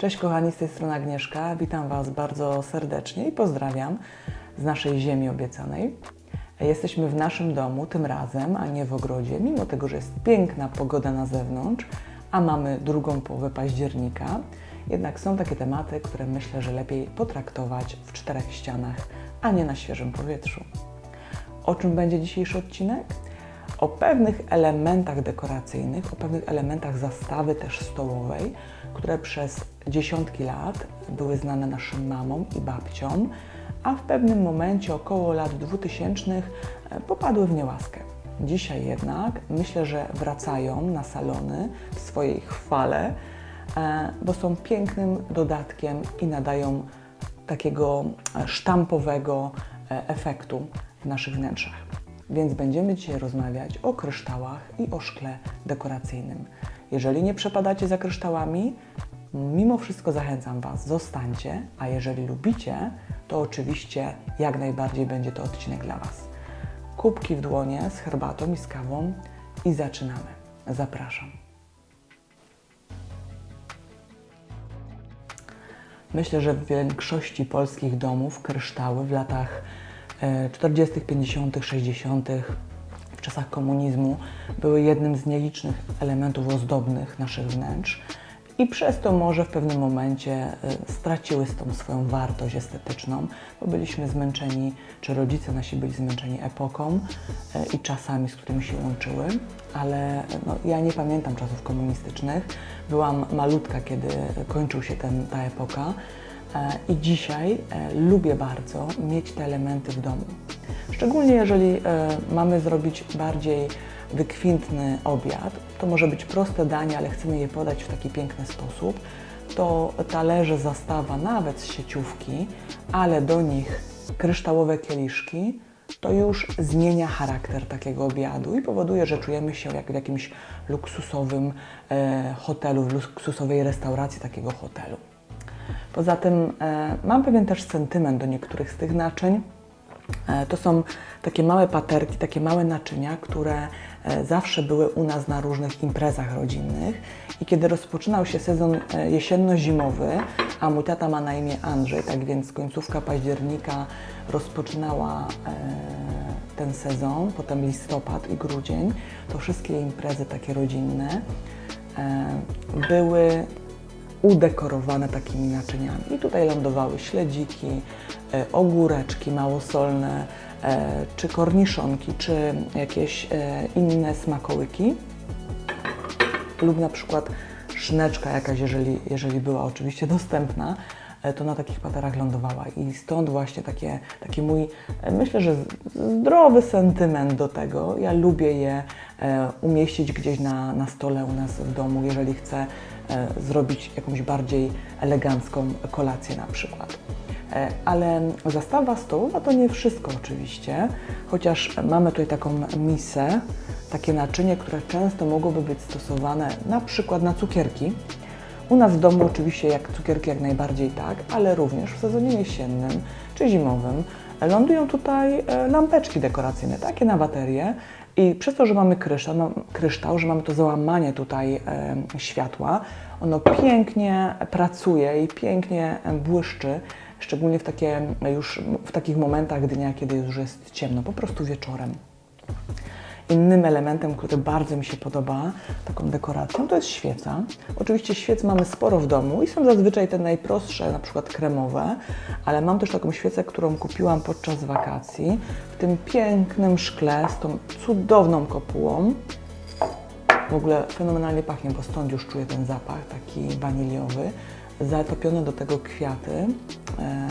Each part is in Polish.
Cześć kochani, z tej strony Agnieszka. Witam Was bardzo serdecznie i pozdrawiam z naszej ziemi obiecanej. Jesteśmy w naszym domu tym razem, a nie w ogrodzie, mimo tego, że jest piękna pogoda na zewnątrz, a mamy drugą połowę października. Jednak są takie tematy, które myślę, że lepiej potraktować w czterech ścianach, a nie na świeżym powietrzu. O czym będzie dzisiejszy odcinek? O pewnych elementach dekoracyjnych, o pewnych elementach zastawy też stołowej, które przez dziesiątki lat były znane naszym mamom i babciom, a w pewnym momencie około lat 2000 e, popadły w niełaskę. Dzisiaj jednak myślę, że wracają na salony w swojej chwale, e, bo są pięknym dodatkiem i nadają takiego e, sztampowego efektu w naszych wnętrzach. Więc będziemy dzisiaj rozmawiać o kryształach i o szkle dekoracyjnym. Jeżeli nie przepadacie za kryształami, mimo wszystko zachęcam Was, zostańcie, a jeżeli lubicie, to oczywiście jak najbardziej będzie to odcinek dla Was. Kubki w dłonie z herbatą i z kawą i zaczynamy. Zapraszam. Myślę, że w większości polskich domów kryształy w latach 40., 50., 60., w czasach komunizmu były jednym z nielicznych elementów ozdobnych naszych wnętrz i przez to może w pewnym momencie e, straciły z tą swoją wartość estetyczną, bo byliśmy zmęczeni, czy rodzice nasi byli zmęczeni epoką e, i czasami, z którymi się łączyły, ale no, ja nie pamiętam czasów komunistycznych. Byłam malutka, kiedy kończył się ten, ta epoka. E, I dzisiaj e, lubię bardzo mieć te elementy w domu. Szczególnie jeżeli e, mamy zrobić bardziej wykwintny obiad, to może być proste danie, ale chcemy je podać w taki piękny sposób, to talerze, zastawa, nawet z sieciówki, ale do nich kryształowe kieliszki, to już zmienia charakter takiego obiadu i powoduje, że czujemy się jak w jakimś luksusowym hotelu, w luksusowej restauracji takiego hotelu. Poza tym e, mam pewien też sentyment do niektórych z tych naczyń. E, to są takie małe paterki, takie małe naczynia, które e, zawsze były u nas na różnych imprezach rodzinnych. I kiedy rozpoczynał się sezon jesienno-zimowy, a mój tata ma na imię Andrzej, tak więc końcówka października rozpoczynała ten sezon, potem listopad i grudzień, to wszystkie imprezy takie rodzinne były udekorowane takimi naczyniami. I tutaj lądowały śledziki, e, ogóreczki małosolne, e, czy korniszonki, czy jakieś e, inne smakołyki. Lub na przykład szneczka jakaś, jeżeli, jeżeli była oczywiście dostępna, to na takich paterach lądowała. I stąd właśnie takie, taki mój, e, myślę, że zdrowy sentyment do tego. Ja lubię je e, umieścić gdzieś na, na stole u nas w domu, jeżeli chcę e, zrobić jakąś bardziej elegancką kolację na przykład. E, Ale zastawa stołowa to nie wszystko oczywiście, chociaż mamy tutaj taką misę, takie naczynie, które często mogłoby być stosowane na przykład na cukierki. U nas w domu oczywiście jak cukierki jak najbardziej tak, ale również w sezonie jesiennym czy zimowym lądują tutaj e, lampeczki dekoracyjne, takie na baterie i przez to, że mamy kryształ, no, kryształ że mamy to załamanie tutaj e, światła, ono pięknie pracuje i pięknie e, błyszczy, szczególnie w, takie, już w takich momentach dnia, kiedy już jest ciemno, po prostu wieczorem. Innym elementem, który bardzo mi się podoba, taką dekoracją, to jest świeca. Oczywiście świec mamy sporo w domu i są zazwyczaj te najprostsze, na przykład kremowe, ale mam też taką świecę, którą kupiłam podczas wakacji w tym pięknym szkle z tą cudowną kopułą. W ogóle fenomenalnie pachnie, bo stąd już czuję ten zapach taki waniliowy. Zatopione do tego kwiaty. E,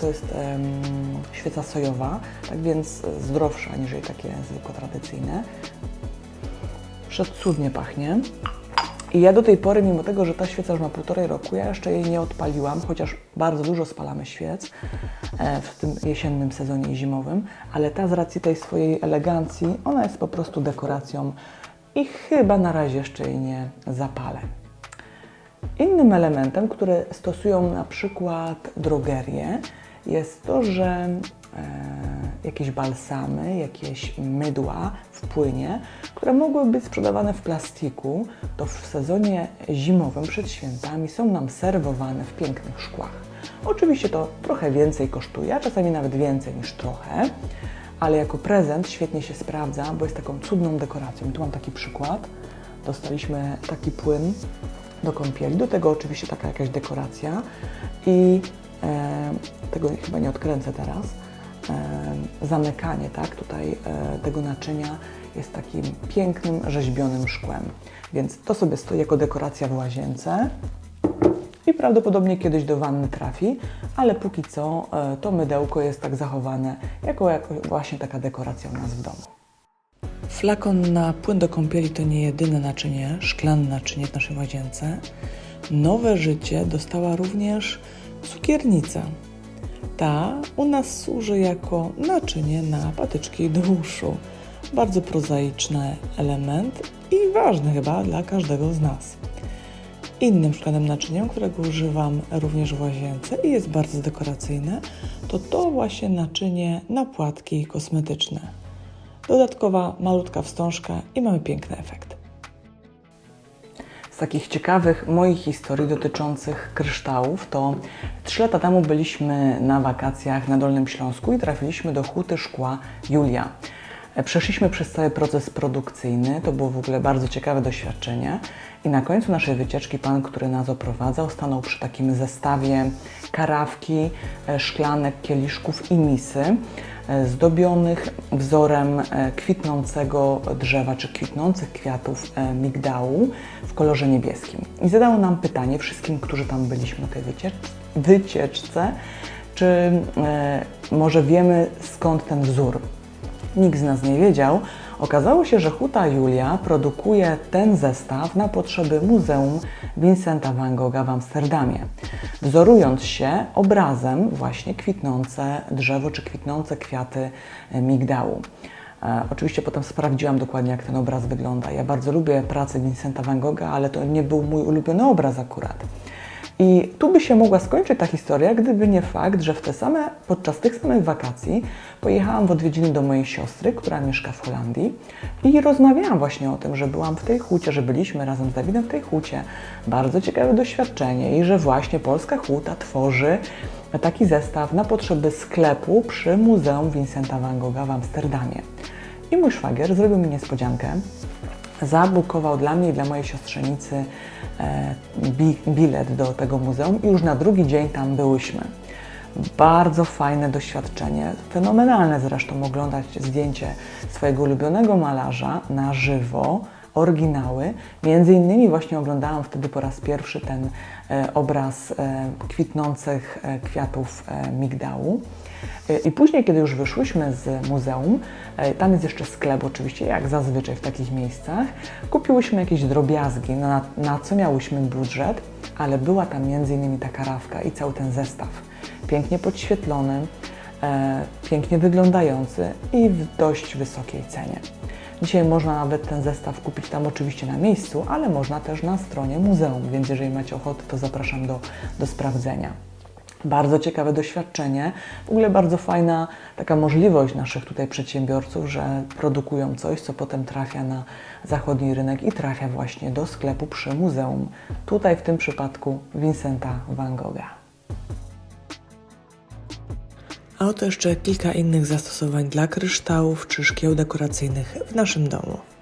To jest świeca sojowa, tak więc zdrowsza aniżeli takie zwykłe tradycyjne. Przecudnie pachnie. I ja do tej pory, mimo tego, że ta świeca już ma półtorej roku, ja jeszcze jej nie odpaliłam, chociaż bardzo dużo spalamy świec e, w tym jesiennym sezonie i zimowym, ale ta z racji tej swojej elegancji, ona jest po prostu dekoracją i chyba na razie jeszcze jej nie zapalę. Innym elementem, który stosują na przykład drogerie, jest to, że e, jakieś balsamy, jakieś mydła w płynie, które mogły być sprzedawane w plastiku, to w sezonie zimowym przed świętami są nam serwowane w pięknych szkłach. Oczywiście to trochę więcej kosztuje, a czasami nawet więcej niż trochę, ale jako prezent świetnie się sprawdza, bo jest taką cudną dekoracją. I tu mam taki przykład. Dostaliśmy taki płyn do kąpieli, do tego oczywiście taka jakaś dekoracja i e, tego chyba nie odkręcę teraz. E, zamykanie, tak, tutaj e, tego naczynia jest takim pięknym, rzeźbionym szkłem. Więc to sobie stoi jako dekoracja w łazience i prawdopodobnie kiedyś do wanny trafi, ale póki co e, to mydełko jest tak zachowane jako, jako właśnie taka dekoracja u nas w domu. Flakon na płyn do kąpieli to nie jedyne naczynie, szklane naczynie w naszej łazience. Nowe życie dostała również cukiernica. Ta u nas służy jako naczynie na patyczki do uszu. Bardzo prozaiczny element i ważny chyba dla każdego z nas. Innym szklanym naczyniem, którego używam również w łazience i jest bardzo dekoracyjne, to to właśnie naczynie na płatki kosmetyczne. Dodatkowa malutka wstążka i mamy piękny efekt. Z takich ciekawych moich historii dotyczących kryształów to 3 lata temu byliśmy na wakacjach na Dolnym Śląsku i trafiliśmy do huty szkła Julia. Przeszliśmy przez cały proces produkcyjny, to było w ogóle bardzo ciekawe doświadczenie i na końcu naszej wycieczki pan, który nas oprowadzał, stanął przy takim zestawie karawki, e, szklanek, kieliszków i misy zdobionych wzorem e, kwitnącego drzewa czy kwitnących kwiatów migdału w kolorze niebieskim. I zadał nam pytanie wszystkim, którzy tam byliśmy na tej wyciecz- wycieczce, czy e, może wiemy skąd ten wzór. Nikt z nas nie wiedział. Okazało się, że Huta Julia produkuje ten zestaw na potrzeby Muzeum Vincenta van Gogha w Amsterdamie, wzorując się obrazem właśnie kwitnące drzewo czy kwitnące kwiaty migdału. E, Oczywiście potem sprawdziłam dokładnie, jak ten obraz wygląda. Ja bardzo lubię pracę Vincenta van Gogha, ale to nie był mój ulubiony obraz akurat. I tu by się mogła skończyć ta historia, gdyby nie fakt, że w te same, podczas tych samych wakacji pojechałam w odwiedziny do mojej siostry, która mieszka w Holandii i rozmawiałam właśnie o tym, że byłam w tej hucie, że byliśmy razem z Dawidem w tej hucie. Bardzo ciekawe doświadczenie i że właśnie polska huta tworzy taki zestaw na potrzeby sklepu przy Muzeum Vincenta van Gogha w Amsterdamie. I mój szwagier zrobił mi niespodziankę zabukował dla mnie i dla mojej siostrzenicy e, bi bilet do tego muzeum i już na drugi dzień tam byłyśmy. Bardzo fajne doświadczenie, fenomenalne zresztą oglądać zdjęcie swojego ulubionego malarza na żywo, oryginały. Między innymi właśnie oglądałam wtedy po raz pierwszy ten e, obraz e, kwitnących kwiatów migdału. I później, kiedy już wyszłyśmy z muzeum, e, tam jest jeszcze sklep oczywiście, jak zazwyczaj w takich miejscach, kupiłyśmy jakieś drobiazgi, na, na co miałyśmy budżet, ale była tam innymi ta karawka i cały ten zestaw. Pięknie podświetlony, e, pięknie wyglądający i w dość wysokiej cenie. Dzisiaj można nawet ten zestaw kupić tam oczywiście na miejscu, ale można też na stronie muzeum, więc jeżeli macie ochotę, to zapraszam do, do sprawdzenia. Bardzo ciekawe doświadczenie, w ogóle bardzo fajna taka możliwość naszych tutaj przedsiębiorców, że produkują coś, co potem trafia na zachodni rynek i trafia właśnie do sklepu przy muzeum. Tutaj w tym przypadku Vincenta van Gogha. A oto jeszcze kilka innych zastosowań dla kryształów czy szkieł dekoracyjnych w naszym domu.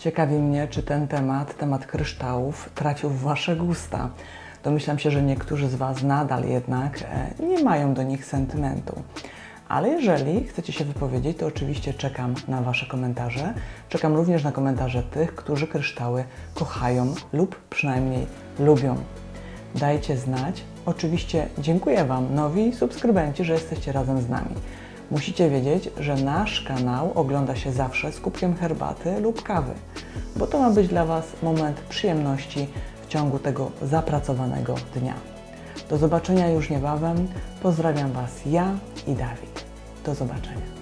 Ciekawi mnie, czy ten temat, temat kryształów, trafił w Wasze gusta. Domyślam się, że niektórzy z Was nadal jednak e, nie mają do nich sentymentu. Ale jeżeli chcecie się wypowiedzieć, to oczywiście czekam na Wasze komentarze. Czekam również na komentarze tych, którzy kryształy kochają lub przynajmniej lubią. Dajcie znać. Oczywiście dziękuję Wam, nowi subskrybenci, że jesteście razem z nami. Musicie wiedzieć, że nasz kanał ogląda się zawsze z kubkiem herbaty lub kawy, bo to ma być dla Was moment przyjemności w ciągu tego zapracowanego dnia. Do zobaczenia już niebawem. Pozdrawiam Was ja i Dawid. Do zobaczenia.